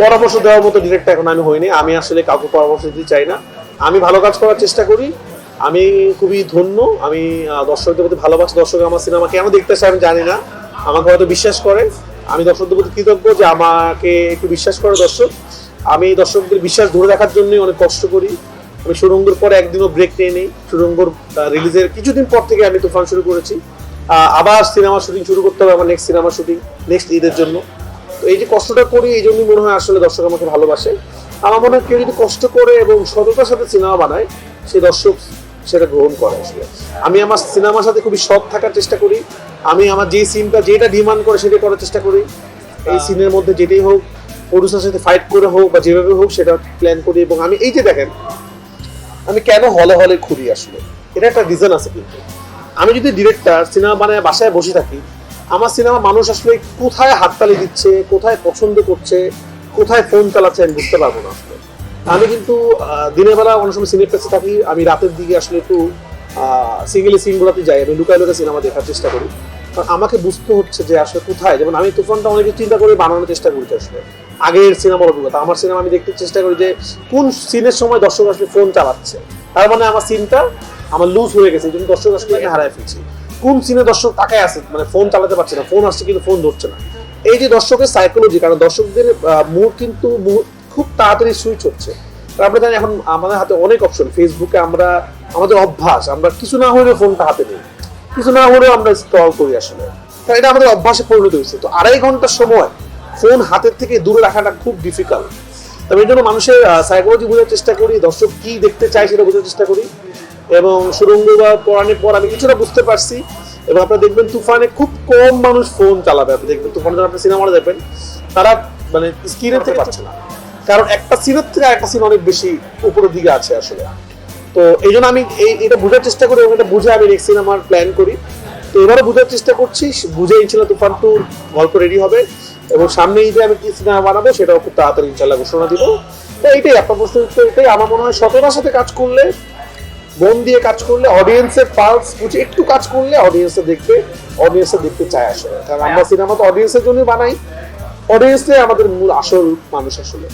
পরামর্শ দেওয়ার মতো ডিরেক্টর এখন আমি হইনি। আমি আসলে কাউকে পরামর্শ দিতে চাই না। আমি ভালো কাজ করার চেষ্টা করি। আমি খুবই ধন্য। আমি দর্শকদের প্রতি ভালোবাসি। দর্শক আমার সিনেমা কেন দেখতে চাই আমি জানি না। আমাকে হয়তো বিশ্বাস করে। আমি দর্শকদের প্রতি কৃতজ্ঞ যে আমাকে একটু বিশ্বাস করে দর্শক। আমি দর্শকদের বিশ্বাস ধরে রাখার জন্যই অনেক কষ্ট করি। আমি সুরঙ্গের পরে একদিনও ব্রেক নিয়ে নেই। সুরঙ্গর রিলিজের কিছুদিন পর থেকে আমি তুফান শুরু করেছি। আবার সিনেমা শুটিং শুরু করতে হবে। আমার নেক্সট সিনেমা শুটিং নেক্সট ঈদের জন্য। তো এই যে কষ্টটা করি এই জন্যই মনে হয় আসলে দর্শক আমাকে ভালোবাসে। আমার মনে হয় কেউ যদি কষ্ট করে এবং সততার সাথে সিনেমা বানায় সেই দর্শক সেটা গ্রহণ করে আসলে। আমি আমার সিনেমার সাথে খুবই সৎ থাকার চেষ্টা করি। আমি আমার যে সিনটা যেটা ডিমান্ড করে সেটা করার চেষ্টা করি। এই সিনের মধ্যে যেটাই হোক প্রডিউসার সাথে ফাইট করে হোক বা যেভাবে হোক সেটা প্ল্যান করি এবং আমি এই যে দেখেন আমি কেন হলে হলে ঘুরি আসলে? এটা একটা রিজন আছে কিন্তু। আমি যদি ডিরেক্টর সিনেমা বানায় বাসায় বসে থাকি আমার সিনেমা মানুষ আসলে কোথায় হাততালি দিচ্ছে, কোথায় পছন্দ করছে, কোথায় ফোন চালাচ্ছে আমি বুঝতে পারব না। আসলে আমি কিন্তু দিনের বেলা অনেক সময় সিনে প্লেসে থাকি, আমি রাতের দিকে আসলে একটু সিঙ্গেলি সিনগুলোতে যাই, আমি লুকায় লুকায় সিনেমা দেখার চেষ্টা করি। কারণ আমাকে বুঝতে হচ্ছে যে আসলে কোথায়, যেমন আমি তুফানটা অনেকে চিন্তা করে বানানোর চেষ্টা করি আসলে। আগের সিনেমার অভিজ্ঞতা আমার সিনেমা আমি দেখতে চেষ্টা করি যে কোন সিনের সময় দর্শক আসলে ফোন চালাচ্ছে। তার মানে আমার সিনটা আমার লুজ হয়ে গেছে, এই দর্শক আসলে হারায় ফেলছি। কোন সিনে দর্শক তাকায় আছে? মানে ফোন চালাতে পারছে না ফোন আসছে কিন্তু ফোন ধরছে না। এই যে দর্শকের সাইকোলজি কারণ দর্শকদের মুড কিন্তু খুব তাড়াতাড়ি সুইচ হচ্ছে। আমরা জানি এখন আমাদের হাতে অনেক অপশন ফেসবুকে আমরা, আমাদের অভ্যাস, আমরা কিছু না হলেও ফোনটা হাতে নিই। কিছু না হলেও আমরা স্ক্রল করি আসলে। তাই এটা আমাদের অভ্যাসে পরিণত হয়েছে। তো আড়াই ঘণ্টার সময় ফোন হাতের থেকে দূরে রাখাটা খুব ডিফিকাল্ট তবে এই জন্য মানুষের সাইকোলজি বোঝার চেষ্টা করি, দর্শক কি দেখতে চায় সেটা বোঝার চেষ্টা করি। এবং সুরঙ্গ বা পড়ানোর পর আমি কিছুটা বুঝতে পারছি। এবং আপনারা দেখবেন তুফানে খুব কম মানুষ ফোন চালাবে। আপনি দেখবেন তুফানে যখন আপনি সিনেমাটা দেখবেন, তারা মানে স্ক্রিনের থেকে পাচ্ছে না। কারণ একটা সিনের থেকে একটা সিন অনেক বেশি উপরের দিকে আছে আসলে। তো এই জন্য আমি এই, এটা বোঝার চেষ্টা করি এবং এটা বুঝে আমি নেক্সট সিনেমার প্ল্যান করি। তো এবারও বোঝার চেষ্টা করছি, বুঝে ইনশাল্লাহ তুফান টুর গল্প রেডি হবে। এবং সামনে ঈদে আমি কি সিনেমা বানাবো, সেটাও খুব তাড়াতাড়ি ইনশাল্লাহ ঘোষণা দিব। তো এইটাই আপনার প্রশ্ন এটাই। আমার মনে হয় সততার সাথে কাজ করলে মন দিয়ে কাজ করলে অডিয়েন্সের পালস বুঝে একটু কাজ করলে অডিয়েন্সে দেখবে অডিয়েন্সে দেখতে চায় আসলে। কারণ আমরা সিনেমা তো অডিয়েন্সের জন্য বানাই। অডিয়েন্সে আমাদের মূল আসল মানুষ আসলে।